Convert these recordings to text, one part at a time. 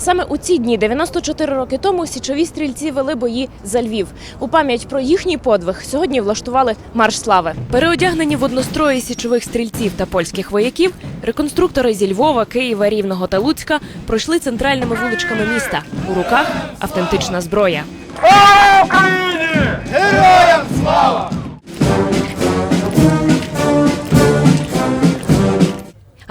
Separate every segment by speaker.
Speaker 1: Саме у ці дні, 94 роки тому, січові стрільці вели бої за Львів. У пам'ять про їхній подвиг сьогодні влаштували марш слави. Переодягнені в однострої січових стрільців та польських вояків, реконструктори зі Львова, Києва, Рівного та Луцька пройшли центральними вуличками міста. У руках автентична зброя.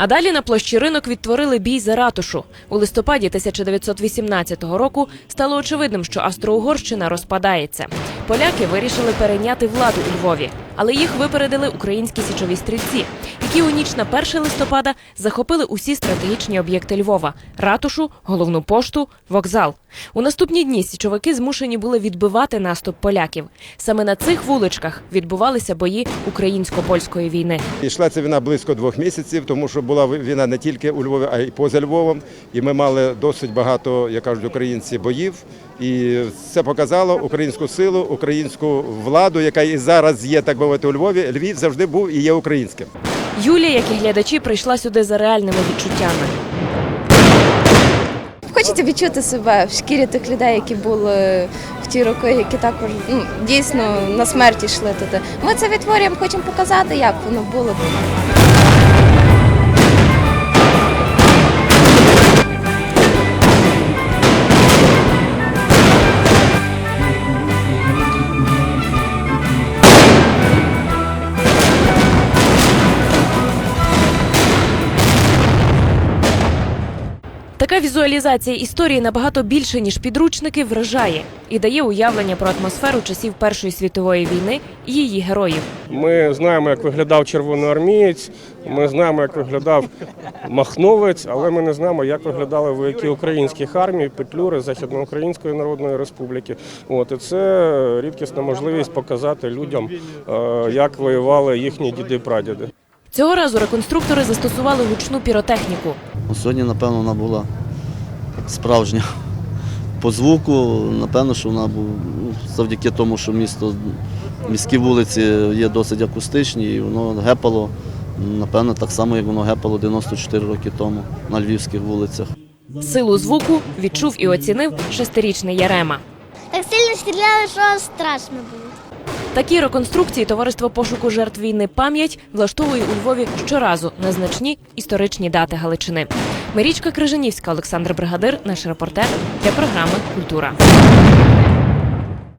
Speaker 1: А далі на площі ринок відтворили бій за ратушу. У листопаді 1918 року стало очевидним, що Австро-Угорщина розпадається. Поляки вирішили перейняти владу у Львові, але їх випередили українські січові стрільці, які у ніч на 1 листопада захопили усі стратегічні об'єкти Львова: ратушу, головну пошту, вокзал. У наступні дні січовики змушені були відбивати наступ поляків. Саме на цих вуличках відбувалися бої українсько-польської війни.
Speaker 2: І Йшла ця війна близько двох місяців, тому що була війна не тільки у Львові, а й поза Львовом. І ми мали досить багато, як кажуть, українці боїв. І це показало українську силу, українську владу, яка і зараз є, так би мовити, у Львові. Львів завжди був і є українським.
Speaker 1: Юлія, як і глядачі, прийшла сюди за реальними відчуттями.
Speaker 3: Хочеться відчути себе в шкірі тих людей, які були в ті роки, які також ну, дійсно на смерті йшли туди. Ми це відтворюємо, хочемо показати, як воно було.
Speaker 1: Така візуалізація історії набагато більше ніж підручники вражає і дає уявлення про атмосферу часів Першої світової війни і її героїв.
Speaker 4: Ми знаємо, як виглядав червоноармієць, ми знаємо, як виглядав махновець, але ми не знаємо, як виглядали вояки українських армій, петлюри Західноукраїнської Народної Республіки. От і це рідкісна можливість показати людям, е, як воювали їхні діди-прадіди.
Speaker 1: Цього разу реконструктори застосували гучну піротехніку.
Speaker 5: Ну, Сьогодні, напевно, вона була справжня. По звуку, напевно, що вона була завдяки тому, що місто, міські вулиці є досить акустичні, і воно гепало, напевно, так само, як воно гепало 94 роки тому на львівських вулицях.
Speaker 1: Силу звуку відчув і оцінив шестирічний Ярема.
Speaker 6: Так сильно стріляли, що страшно було.
Speaker 1: Такі реконструкції товариство пошуку жертв війни пам'ять влаштовує у Львові щоразу на значні історичні дати Галичини. Мирічка Крижанівська, Олександр Бригадир, наш репортер для програми Культура.